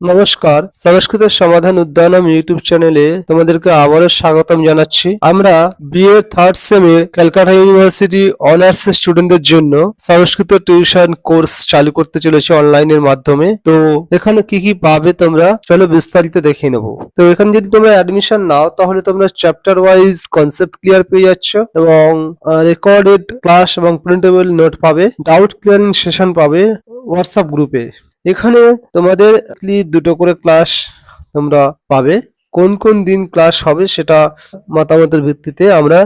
নমস্কার সংস্কৃত সমাধান উদ্যানম ইউটিউব চ্যানেলে তোমাদেরকে আবারও স্বাগতম জানাচ্ছি। আমরা বিএ থার্ড সেমের ক্যালকাটা ইউনিভার্সিটি অনার্স স্টুডেন্টদের জন্য সংস্কৃত টিউশন কোর্স চালু করতে চলেছি অনলাইনের মাধ্যমে। তো এখানে কি কি পাবে তোমরা, চলো বিস্তারিত দেখে নেব। তো এখানে যদি তোমরা অ্যাডমিশন নাও, তাহলে তোমরা চ্যাপ্টার ওয়াইজ কনসেপ্ট ক্লিয়ার পেয়ে যাচ্ছ এবং রেকর্ডেড ক্লাস এবং প্রিন্টেবল নোট পাবে। ডাউট ক্লিয়ারিং সেশন পাবে। হোয়াটসঅ্যাপ গ্রুপে এখানে তোমাদের দুটো করে ক্লাস তোমরা পাবে। কোন কোন দিন ক্লাস হবে সেটা মতামতের ভিত্তিতে আমরা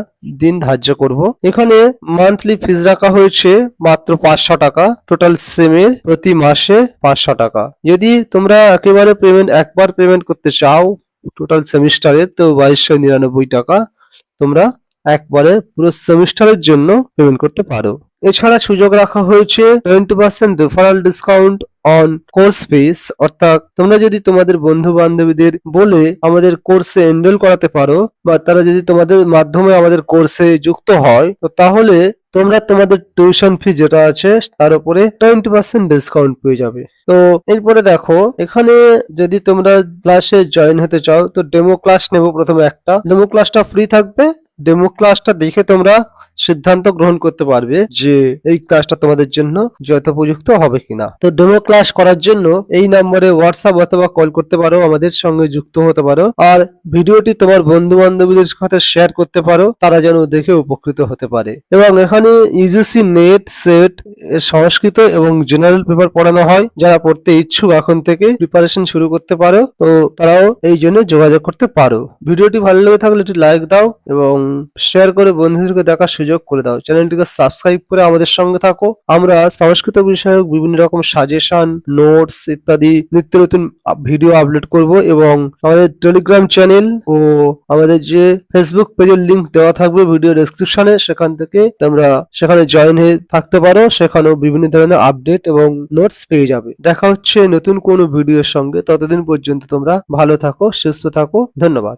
দিন ধার্য করব। এখানে মান্থলি ফিজ রাখা হয়েছে মাত্র পাঁচশো টাকা টোটাল সেমের প্রতি মাসে পাঁচশো টাকা। যদি তোমরা একেবারে পেমেন্ট একবার পেমেন্ট করতে চাও টোটাল সেমিস্টারের, তো বাইশশো নিরানব্বই টাকা তোমরা একবারে পুরো সেমিস্টারের জন্য পেমেন্ট করতে পারো। এছাড়া সুযোগ রাখা হয়েছে twenty percent referral discount on course fees অর্থাৎ তোমরা যদি তোমাদের বন্ধু বান্ধবীদের বলে আমাদের কোর্সে এনরোল করাতে পারো বা তারা যদি তোমাদের মাধ্যমে আমাদের কোর্সে যুক্ত হয়, তো তাহলে তোমরা তোমাদের টিউশন ফি যেটা আছে তার উপরে টোয়েন্টি পার্সেন্ট ডিসকাউন্ট পেয়ে যাবে। তো এরপরে দেখো, এখানে যদি তোমরা ক্লাসে জয়েন হতে চাও, তো ডেমো ক্লাস নেব প্রথমে একটা। ডেমো ক্লাসটা ফ্রি থাকবে ডেমো ক্লাসটা দেখে তোমরা সিদ্ধান্ত গ্রহণ করতে পারবে যে এই ক্লাসটা তোমাদের জন্য যথোপযুক্ত হবে কিনা। তো ডেমো ক্লাস করার জন্য এই নম্বরে হোয়াটসঅ্যাপ অথবা কল করতে পারো, আমাদের সঙ্গে যুক্ত হতে পারো। আর ভিডিওটি তোমার বন্ধু বান্ধবীদের সাথে শেয়ার করতে পারো, তারা যেন দেখে উপকৃত হতে পারে। এবং এখানে ইউজিসি নেট সেট সংস্কৃত এবং জেনারেল পেপার পড়ানো হয়, যারা পড়তে ইচ্ছুক এখন থেকে প্রিপারেশন শুরু করতে পারো, তো তারাও এই জন্য যোগাযোগ করতে পারো। ভিডিওটি ভালো লেগে থাকলে একটি লাইক দাও এবং শেয়ার করে বন্ধুদেরকে দেখার সুযোগ করে দাও। চ্যানেলটিকে সাবস্ক্রাইব করে আমাদের সঙ্গে থাকো। আমরা সংস্কৃত বিষয়ক বিভিন্ন রকম সাজেশন নোটস ইত্যাদি নিত্য নতুন ভিডিও আপলোড করব এবং আমাদের টেলিগ্রাম চ্যানেল ও আমাদের যে ফেসবুক পেজের লিংক দেওয়া থাকবে ভিডিও ডেসক্রিপশনে সেখান থেকে তোমরা সেখানে জয়েন হয়ে থাকতে পারো। সেখানেও বিভিন্ন ধরনের আপডেট এবং নোটস পেয়ে যাবে। দেখা হচ্ছে নতুন কোনো ভিডিওর সঙ্গে। ততদিন পর্যন্ত তোমরা ভালো থাকো, সুস্থ থাকো। ধন্যবাদ।